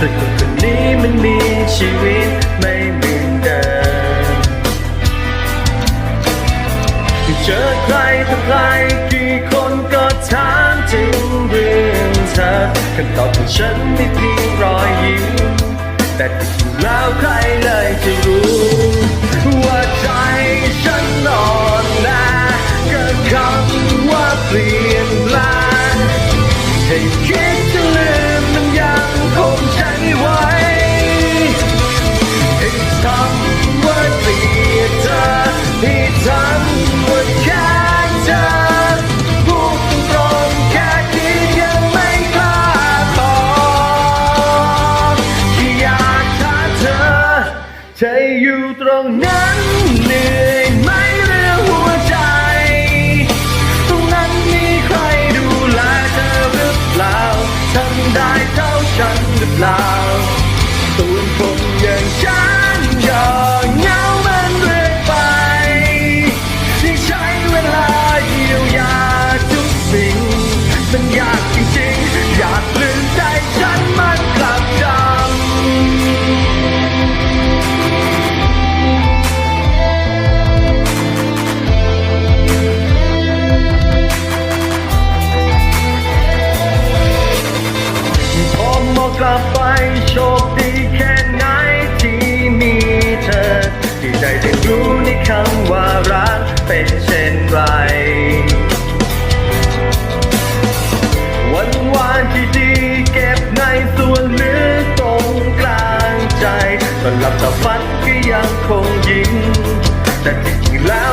แต่คนคนนี้มันมีชีวิตไม่เหมือนเดิมเจอใครต่อใครกี่คนก็ถามถึงเรื่องเธอคำตอบของฉันไม่เพียงรอยยิ้ม รงนั้นเหนื่อยไหมเรื่องหัวใจ ตรงนั้นมีใครดูแลเธอหรือเปล่าทำได้เท่าฉันหรือเปล่าตัว คดีแค่ไหนที่มีเธอ ที่ได้เรียนรู้ในคำว่ารักเป็นเช่นไร วันวานที่ดีเก็บในส่วนลึกตรงกลางใจตอนหลับตาฝันก็ยังคงยิ้มแต่ที่จริงแล้